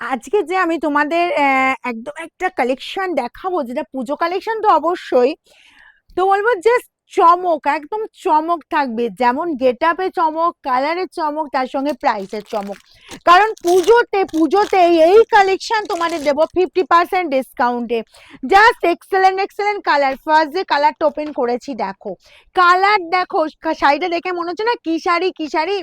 আজকে যে আমি তোমাদের একদম একটা কালেকশন দেখাবো, যেটা পুজো কালেকশন তো অবশ্যই, তো বলব জাস্ট চমক, একদম চমক থাকবে। যেমন গেট আপে চমক কালারের চমক, তার সঙ্গে প্রাইসের চমক। কারণ পুজোতে পুজোতে এই কালেকশন তোমাদের দেবো ফিফটি পার্সেন্ট ডিসকাউন্টে just excellent excellent colour first যে কালারটা ওপেন করেছি, দেখো। কালার দেখো শাড়িটা দেখে মনে হচ্ছে না কি শাড়ি কি শাড়ি?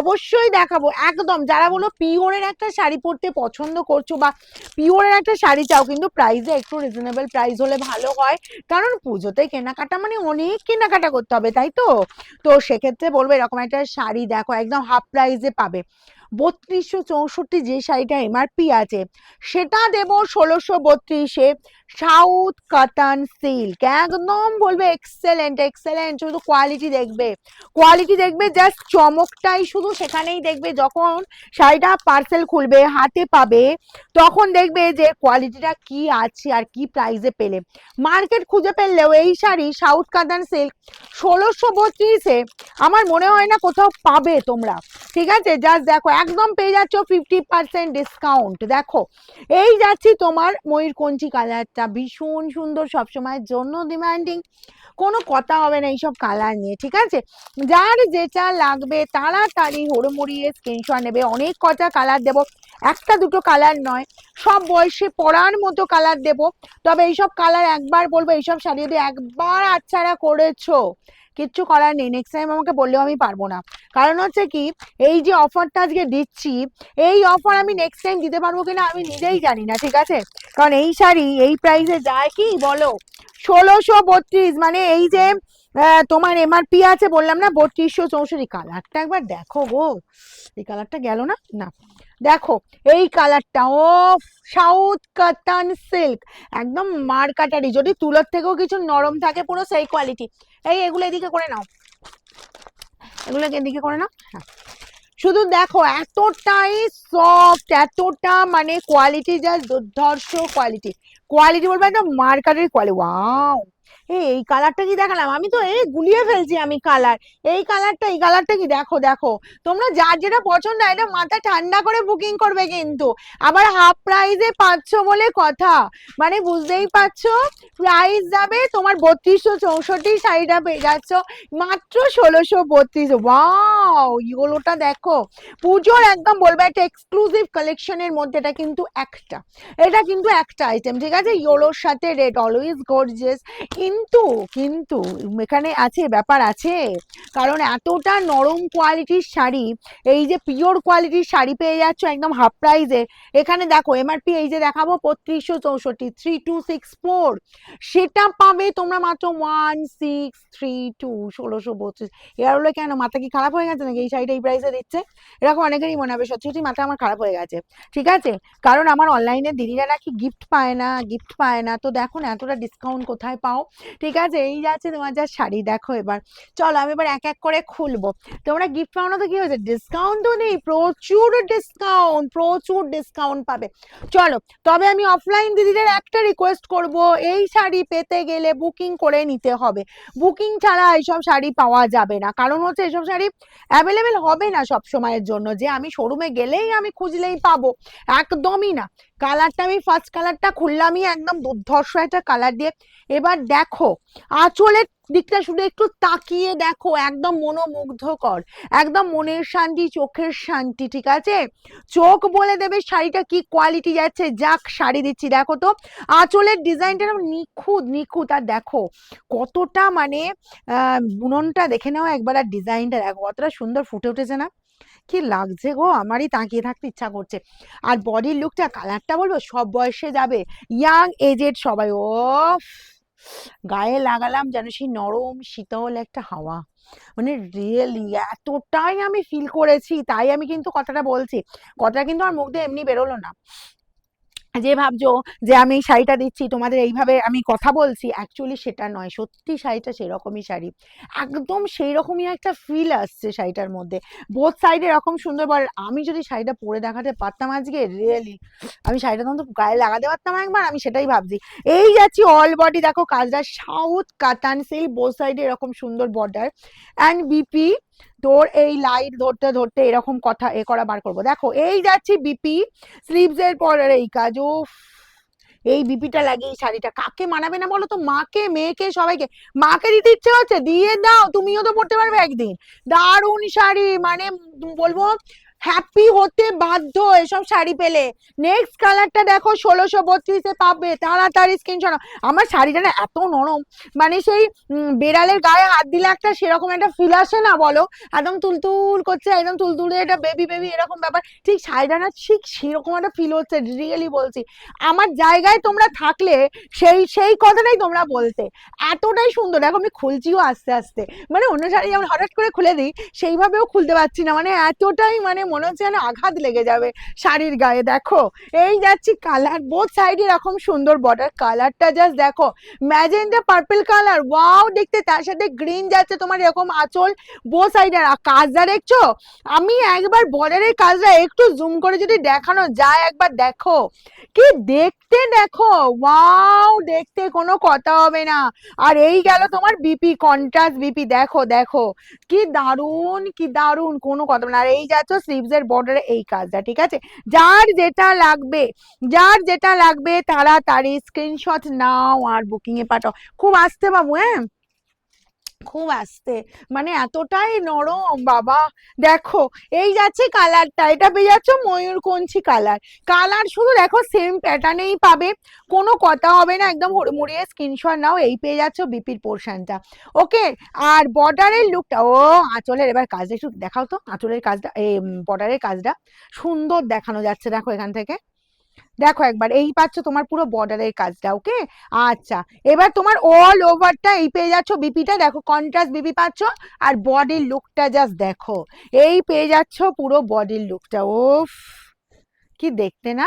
অবশ্যই দেখাবো। একদম, যারা বলো পিওরের একটা শাড়ি পরতে পছন্দ করছ বা পিওরের একটা শাড়ি চাও, কিন্তু প্রাইসে একটু রিজনেবল প্রাইস হলে ভালো হয়। কারণ পুজোতে কেনাকাটা মানে অনেক কেনাকাটা করতে হবে, তাই তো? তো সেক্ষেত্রে বলব এরকম একটা শাড়ি দেখো, একদম হাফ প্রাইজে পাবে। বত্রিশশো চৌষট্টি যে শাড়িটা এমআরপি আছে, সেটা দেবো ষোলোশো বত্রিশে সাউথ কাতান সিল্ক। একদম বলবে এক্সেলেন্ট এক্সেলেন্ট শুধু কোয়ালিটি দেখবে। কোয়ালিটি দেখবে জাস্ট চমকটাই শুধু সেখানেই দেখবে। যখন শাড়িটা পার্সেল খুলবে, হাতে পাবে, তখন দেখবে যে কোয়ালিটিটা কি আছে আর কি প্রাইসে পেলে। মার্কেট খুঁজে পেলেও এই শাড়ি সাউথ কাতান সিল্ক ষোলোশো বত্রিশে, আমার মনে হয় না কোথাও পাবে তোমরা। ঠিক আছে? জাস্ট দেখো একদম পেয়ে যাচ্ছ ফিফটি পার্সেন্ট ডিসকাউন্ট দেখো, এই যাচ্ছি তোমার ময়ূরকঞ্চি কালারটা। ভীষণ সুন্দর, সবসময়ের জন্য ডিমান্ডিং কোনো কথা হবে না এইসব কালার নিয়ে, ঠিক আছে? যার যেটা লাগবে, তাড়াতাড়ি হুড়মুড়িয়ে স্ক্রিনশট নেবে। অনেক কটা কালার দেবো। একটা দুটো কালার নয়। সব বয়সে পরার মতো কালার দেবো। তবে এইসব কালার একবার বলব, এইসব শাড়ি যদি একবার আচ্ছারা করেছ কিচ্ছু করার নেই নেক্সট টাইম আমাকে বললেও আমি পারব না। কারণ হচ্ছে কি, এই যে অফারটা আজকে দিচ্ছি, এই অফার আমি নেক্সট টাইম দিতে পারব কিনা আমি নিজেই জানি না, ঠিক আছে? কারণ এই শাড়ি, এই প্রাইসে যায় কি বলো? ষোলোশো বত্রিশ মানে এই যে তোমার এমআরপি আছে বললাম না, বত্রিশশো চৌষট্টি কালারটা একবার দেখো গো। এই কালারটা গেল না? না। দেখো, এই কালারটা ও সাউথ কাতান সিল্ক, একদম মারকাটারি যদি তুলোর থেকেও কিছু নরম থাকে, পুরো সেই কোয়ালিটি এই এগুলো এদিকে করে নাও। এগুলোকে এদিকে করে নাও। হ্যাঁ। শুধু দেখো এতটাই সফট এতটা মানে কোয়ালিটি যা দুর্ধর্ষ কোয়ালিটি কোয়ালিটি বলব একদম মার্কারের কোয়ালিটি ওয়াও এই কালারটা কি দেখালাম? আমি তো, এই গুলিয়ে ফেলছি আমি কালার এই কালারটা এই কালারটা কি? দেখো দেখো। তোমরা যার যেটা পছন্দ হয় এটা মাথা ঠান্ডা করে বুকিং করবে কিন্তু। আবার হাফ প্রাইজে পাচ্ছ বলে কথা। মানে বুঝতেই পারছ? প্রাইস যাবে তোমার বত্রিশশো চৌষট্টি শাড়িটা পেয়ে যাচ্ছ। মাত্র ষোলোশো বত্রিশ। ওয়াও ইগুলোটা দেখো। পুজোর একদম বলবে একটা এক্সক্লুসিভ কালেকশনের মধ্যে এটা কিন্তু একটা। এটা কিন্তু একটা আইটেম ঠিক আছে? ইয়োলোর সাথে রেড অলওয়েজ গর্জিয়াস কিন্তু কিন্তু, এখানে আছে, ব্যাপার আছে, কারণ এতটা নরম কোয়ালিটির শাড়ি, এই যে পিওর কোয়ালিটির শাড়ি পেয়ে যাচ্ছ একদম হাফ প্রাইসে এখানে দেখো এমআরপি এই যে দেখাবো বত্রিশশো চৌষট্টি থ্রি টু সিক্স ফোর সেটা পাবে তোমরা মাত্র ওয়ান সিক্স থ্রি টু ষোলোশো বত্রিশ। এবার হলো কেন, মাথা কি খারাপ হয়ে গেছে নাকি? এই শাড়িটা এই প্রাইসে দিচ্ছে। এরকম অনেকেরই মনে হবে, সত্যি সত্যি মাথা আমার খারাপ হয়ে গেছে। ঠিক আছে? কারণ আমার অনলাইনে দিদিরা নাকি গিফট পায় না গিফট পায় না। তো দেখো না, এতটা ডিসকাউন্ট কোথায় পাও? ঠিক আছে? এই যাচ্ছে তোমার যা শাড়ি, দেখো এবার। চলো আমি এবার এক এক করে খুলবো। তোমরা গিফট পাও না তো কি হয়েছে? ডিসকাউন্ট তো নেই। প্রচুর ডিসকাউন্ট প্রচুর ডিসকাউন্ট পাবে। চলো, তবে আমি অফলাইন দিদিদের একটা রিকোয়েস্ট করব। এই শাড়ি পেতে গেলে বুকিং করে নিতে হবে। বুকিং ছাড়া এইসব শাড়ি পাওয়া যাবে না। কারণ হচ্ছে এসব শাড়ি অ্যাভেলেবেল হবে না সব সময়ের জন্য। যে আমি শোরুমে গেলেই আমি খুঁজলেই পাবো। একদমই না। কালারটা আমি ফার্স্ট কালারটা খুললামই একদম দুর্ধর্ষ একটা কালার দিয়ে। এবার দেখো, আঁচলের দিকটা শুধু একটু তাকিয়ে দেখো, একদম মনোমুগ্ধকর। একদম মনের শান্তি, চোখের শান্তি, ঠিক আছে? চোখ বলে দেবে শাড়িটা কি কোয়ালিটি যাচ্ছে। যাক, শাড়ি দিচ্ছি। দেখো তো, আঁচলের ডিজাইনটা নিখুঁত নিখুঁত। আর দেখো, কতটা মানে বুননটা দেখে নাও একবার। আর ডিজাইনটা দেখো, কতটা সুন্দর ফুটে উঠেছে না? কি লাগছে গো? আমারই তাকিয়ে থাকতে ইচ্ছা করছে। আর বডির লুকটা কালারটা বলব? সব বয়সে যাবে। ইয়াং এজেড সবাই ও গায়ে লাগালাম যেন সেই নরম, শীতল একটা হাওয়া। মানে রিয়েলি এতটাই আমি ফিল করেছি, তাই আমি কিন্তু কথাটা বলছি। কথাটা কিন্তু আমার মুখ দিয়ে এমনি বেরোলো না। যে ভাবছ যে আমি শাড়িটা দিচ্ছি, তোমাদের এইভাবে আমি কথা বলছি অ্যাকচুয়ালি সেটা নয়। সত্যি শাড়িটা সেরকমই শাড়ি। একদম সেই রকমই একটা ফিল আসছে শাড়িটার মধ্যে। বোথ সাইডে এরকম সুন্দর বল আমি যদি শাড়িটা পরে দেখাতে পারতাম আজকে রিয়েলি আমি শাড়িটা তখন তো গায়ে লাগাতে পারতাম একবার, আমি সেটাই ভাবছি। এই যাচ্ছি অল বডি দেখো কাজটা সাউথ কাতান সেই বোথ সাইডে এরকম সুন্দর বর্ডার অ্যান্ড বিপি তোর এই লাইট ধরতে ধরতে এরকম কথা এ করা বার করব। দেখো, এই যাচ্ছি বিপি স্লিভস এর পরের এই কাজ ও এই বিপিটা লাগে এই শাড়িটা। কাকে মানাবে না বলো তো? মাকে, মেয়েকে, সবাইকে। মাকে দিতে ইচ্ছে হচ্ছে? দিয়ে দাও, তুমিও তো পড়তে পারবে একদিন। দারুণ শাড়ি মানে বলব হ্যাপি হতে বাধ্য এসব শাড়ি পেলে। নেক্সট কালারটা দেখো, ষোলোশো বত্রিশে পাবে। তাড়াতাড়ি স্ক্রিনশট আমার শাড়িটা না এত নরম। মানে সেই বেড়ালের গায়ে হাত দিলে একটা সেরকম একটা ফিল আসে না, বলো? একদম তুলতুল করছে, একদম তুলতুলে এটা বেবি বেবি এরকম ব্যাপার। ঠিক শাড়িটা না ঠিক সেরকম একটা ফিল হচ্ছে রিয়েলি বলছি। আমার জায়গায় তোমরা থাকলে সেই সেই কথাটাই তোমরা বলতে। এতটাই সুন্দর। দেখো আমি খুলছিও আস্তে আস্তে। মানে অন্য শাড়ি যেমন হঠাৎ করে খুলে দিই, সেইভাবেও খুলতে পারছি না। মানে এতটাই মানে মনে হচ্ছে যেন আঘাত লেগে যাবে শাড়ির গায়ে, দেখো। এই যাচ্ছি কালার বোথ সাইডে এরকম সুন্দর বর্ডার কালারটা জাস্ট দেখো। ম্যাজেন্টা পার্পল কালার ওয়াও দেখতে তার সাথে গ্রিন যাচ্ছে তোমার এরকম আঁচল। বোথ সাইডে কাজটা দেখছ? আমি একবার বর্ডারের কাজটা একটু জুম করে যদি দেখানো যায়, একবার দেখো। কি দেখতে দেখো? ওয়াও দেখতে কোনো কথা হবে না। আর এই গেল তোমার বিপি কন্ট্রাস্ট বিপি দেখো দেখো। কি দারুণ কি দারুণ, কোনো কথা না। আর এই যাচ্ছ স্লিভস এর বর্ডারে এই কাজটা, ঠিক আছে? যার যেটা লাগবে, যার যেটা লাগবে তাড়াতাড়ি স্ক্রিনশট নাও আর বুকিং এ পাঠাও। খুব আসতে বাবু হ্যাঁ? খুব আস্তে। মানে এতটাই নরম, বাবা। দেখো, এই যাচ্ছে কালারটা। এটা পেয়ে যাচ্ছ ময়ূরকঞ্চি কালার। কালার শুধু দেখো সেম প্যাটার্নেই পাবে। কোনো কথা হবে না, একদম হুড়মুড়িয়ে স্ক্রিনশট নাও, এই পেয়ে যাচ্ছ বিপির পোর্শনটা। ওকে, আর বর্ডারের লুকটা ও, আঁচলের, এবার কাজটা একটু দেখাও তো, আঁচলের কাজটা, এই বর্ডারের কাজটা সুন্দর দেখানো যাচ্ছে, দেখো এখান থেকে। দেখো একবার, এই পাচ্ছ তোমার পুরো বর্ডারের কাজটা ওকে আচ্ছা এবার তোমার অল ওভারটা এই পেয়ে যাচ্ছ বিপিটা দেখো কন্ট্রাস্ট বিপি পাচ্ছ, আর বডির লুকটা জাস্ট দেখো, এই পেয়ে যাচ্ছ পুরো বডির লুকটা ওফ কি দেখতে না?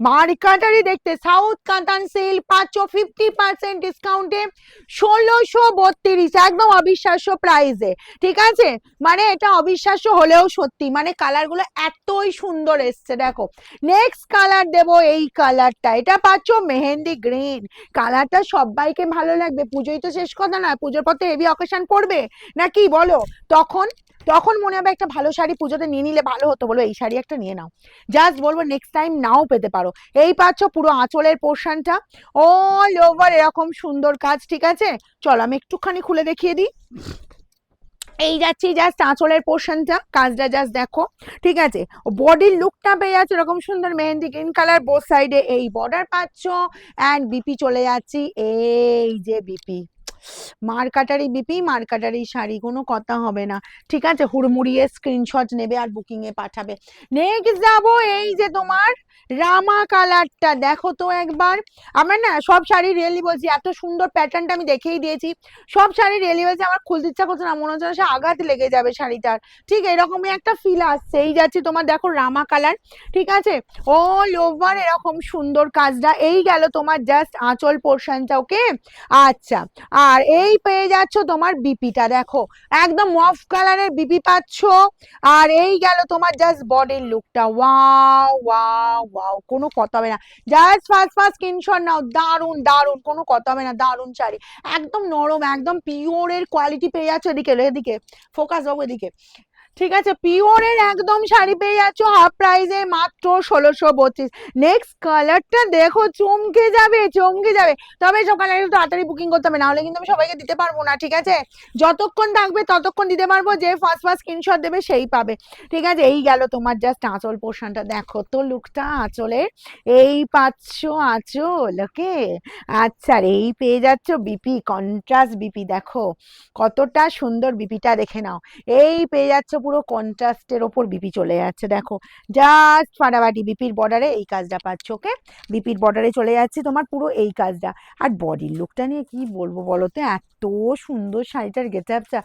মার্কাটারি দেখতে, সাউথ কাতান সেল পাচ্ছ ফিফটি পার্সেন্ট ডিসকাউন্টে ষোলোশো বত্রিশ, একদম অবিশ্বাস্য প্রাইসে ঠিক আছে? মানে এটা অবিশ্বাস্য হলেও সত্যি মানে কালারগুলো এতই সুন্দর এসছে, দেখো। নেক্সট কালার দেব এই কালারটা এটা পাচ্ছ মেহেন্দি গ্রিন কালারটা সবাইকে ভালো লাগবে। পুজোই তো শেষ কথা না পুজোর তো হেভি অকেশন পড়বে। নাকি বলো? তখন তখন মনে হবে একটা ভালো শাড়ি পুজোতে নিয়ে নিলে ভালো হতো বলো এই শাড়ি একটা নিয়ে নাও। জাস্ট বলব নেক্সট টাইম নাও পেতে পারো। এই পাচ্ছ পুরো আঁচলের পোর্শনটা অল ওভার এরকম সুন্দর কাজ, ঠিক আছে? চলো, আমি একটুখানি খুলে দেখিয়ে দিই। এই যাচ্ছি জাস্ট আঁচলের পোর্শনটা কাজটা জাস্ট দেখো। ঠিক আছে? বডির লুকটা পেয়ে যাচ্ছে এরকম সুন্দর মেহেন্দি গ্রিন কালার বোথ সাইডে এই বর্ডার পাচ্ছ। অ্যান্ড বিপি চলে যাচ্ছি। এই যে বিপি মার্কাটারি বিপি মার্কাটারি শাড়ি, কোনো কথা হবে না। ঠিক আছে? হুড়মুড়িয়ে স্ক্রিনশট নেবে আর বুকিং এ পাঠাবে। নেক্সট যাব এই যে তোমার রামা কালারটা। দেখো তো একবার। আমার না সব শাড়ি রিয়েলি বলছি, এত সুন্দর প্যাটার্নটা আমি দেখেই দিয়েছি। সব শাড়ি রিয়েলি বলছি, আমার খুলতে ইচ্ছা করছে না। মনে হচ্ছে আঘাত লেগে যাবে শাড়িটার। ঠিক এরকমই একটা ফিল আসছে। এই যাচ্ছে তোমার, দেখো রামা কালার। ঠিক আছে? অল ওভার এরকম সুন্দর কাজটা। এই গেল তোমার জাস্ট আঁচল পোর্শনটা ওকে আচ্ছা। আর এই পেয়ে যাচ্ছ তোমার বিপিটা, দেখো, একদম মফ কালারের বিপি পাচ্ছ। আর এই গেল তোমার জাস্ট বডির লুকটা ওয়াও ওয়াও ওয়াও কোনো কথা হবে না। জাস্ট ফার্স্ট ফার্স্ট স্ক্রিনশট নাও। দারুণ দারুণ কোনো কথা হবে না। দারুণ শাড়ি। একদম নরম, একদম পিওরের কোয়ালিটি পেয়ে যাচ্ছ এদিকে এদিকে। ফোকাস বাবু এদিকে। ঠিক আছে, পিওরের একদম শাড়ি পেয়ে যাচ্ছ হাফ প্রাইসে মাত্র ষোলোশো বত্রিশ। নেক্সট কালারটা দেখো, চমকে যাবে চমকে যাবে। তবে সব কালার একটু তাড়াতাড়ি বুকিং করতে হবে, নাহলে কিন্তু আমি সবাইকে দিতে পারব না, ঠিক আছে? যতক্ষণ থাকবে, ততক্ষণ দিতে পারব, যে ফার্স্ট ফার্স্ট স্ক্রিনশট দেবে, সেই পাবে। ঠিক আছে, এই গেল তোমার জাস্ট আঁচল পোর্শনটা দেখো তো লুকটা আঁচলের। এই পাচ্ছ, আঁচল, ওকে? আচ্ছা এই পেয়ে যাচ্ছ বিপি কন্ট্রাস্ট বিপি দেখো। কতটা সুন্দর বিপিটা দেখে নাও। এই পেয়ে যাচ্ছ পুরো কন্ট্রাস্টের ওপর বিপি চলে যাচ্ছে, দেখো। জাস্ট ফাটাফাটি বিপির বর্ডারে এই কাজটা পাচ্ছ ওকে বিপির বর্ডারে চলে যাচ্ছে তোমার পুরো এই কাজটা। আর বডির লুকটা নিয়ে কি বলব বলো তো? এত সুন্দর শাড়িটার গেটআপটা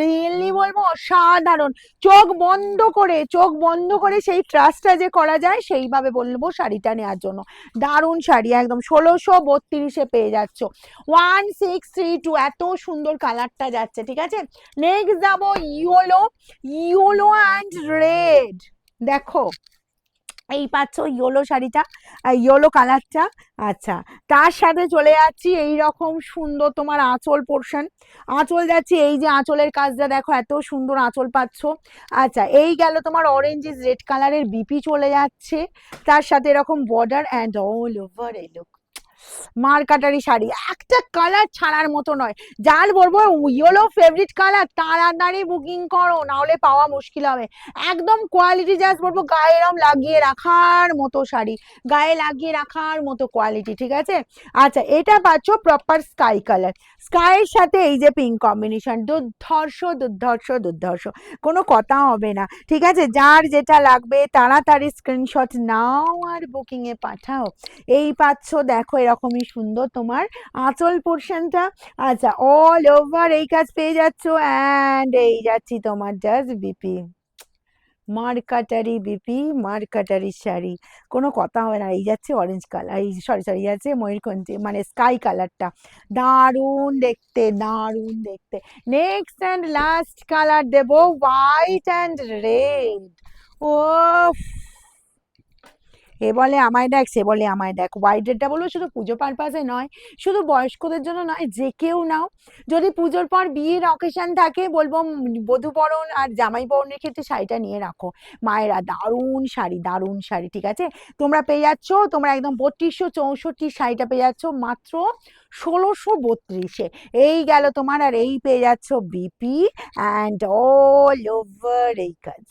রিয়েলি বলব অসাধারণ। চোখ বন্ধ করে, চোখ বন্ধ করে সেই ট্রাস্টটা যে করা যায়, সেইভাবে বলব শাড়িটা নেওয়ার জন্য। দারুণ শাড়ি, একদম ষোলোশো বত্রিশে পেয়ে যাচ্ছ। ওয়ান সিক্স থ্রি টু এত সুন্দর কালারটা যাচ্ছে, ঠিক আছে? নেক্সট যাব ইয়োলো ইয়োলো অ্যান্ড রেড দেখো, এই পাচ্ছ ইয়োলো শাড়িটা ইয়োলো কালারটা। আচ্ছা তার সাথে চলে যাচ্ছি এই রকম সুন্দর তোমার আঁচল পোর্শন আঁচল যাচ্ছি, এই যে আঁচলের কাজটা দেখো, এত সুন্দর আঁচল পাচ্ছ। আচ্ছা এই গেল তোমার অরেঞ্জ রেড কালারের বিপি চলে যাচ্ছে। তার সাথে এরকম বর্ডার অ্যান্ড অল ওভার এই লুক মারকাটারি শাড়ি। একটা কালার ছাড়ার মতো নয়। যার বলব ইয়েলো ফেভারিট কালার তাড়াতাড়ি বুকিং করো, নাহলে পাওয়া মুশকিল হবে। একদম কোয়ালিটি জাস্ট বলব, গায়ে এরম লাগিয়ে রাখার মতো শাড়ি। গায়ে লাগিয়ে রাখার মতো কোয়ালিটি ঠিক আছে? আচ্ছা এটা পাচ্ছ প্রপার স্কাই কালার স্কাইয়ের সাথে এই যে পিঙ্ক কম্বিনেশন দুর্ধর্ষ দুর্ধর্ষ দুর্ধর্ষ। কোনো কথা হবে না, ঠিক আছে? যার যেটা লাগবে, তাড়াতাড়ি স্ক্রিনশট নাও আর বুকিংয়ে পাঠাও। এই পাচ্ছ, দেখো এরকমই সুন্দর তোমার আঁচল পোর্শনটা আচ্ছা অল ওভার এই কাজ পেয়ে যাচ্ছ অ্যান্ড এই যাচ্ছি তোমার জাস্ট বিপি মার্কাটারি বিপি মার্কাটারি শাড়ি। কোনো কথা হবে না, এই যাচ্ছে অরেঞ্জ কালার এই সরি সরি যাচ্ছে ময়ূরকঞ্চি মানে স্কাই কালারটা দারুণ দেখতে দারুণ দেখতে। নেক্সট অ্যান্ড লাস্ট কালার দেবো হোয়াইট অ্যান্ড রেড ও এ বলে আমায় দেখ, সে বলে আমায় দেখ। হোয়াইট রেডটা বলব শুধু পুজো পারপাসে নয়, শুধু বয়স্কদের জন্য নয়, যে কেউ নাও। যদি পুজোর পর বিয়ের অকেশন থাকে, বলব বধূ বরণ আর জামাই বরণের ক্ষেত্রে শাড়িটা নিয়ে রাখো। মায়েরা দারুণ শাড়ি দারুণ শাড়ি, ঠিক আছে? তোমরা পেয়ে যাচ্ছ, তোমরা একদম বত্রিশশো চৌষট্টি শাড়িটা পেয়ে যাচ্ছ, মাত্র ষোলোশো বত্রিশে। এই গেল তোমার আর এই পেয়ে যাচ্ছ বিপি অ্যান্ড অল ওভার এই কাজ।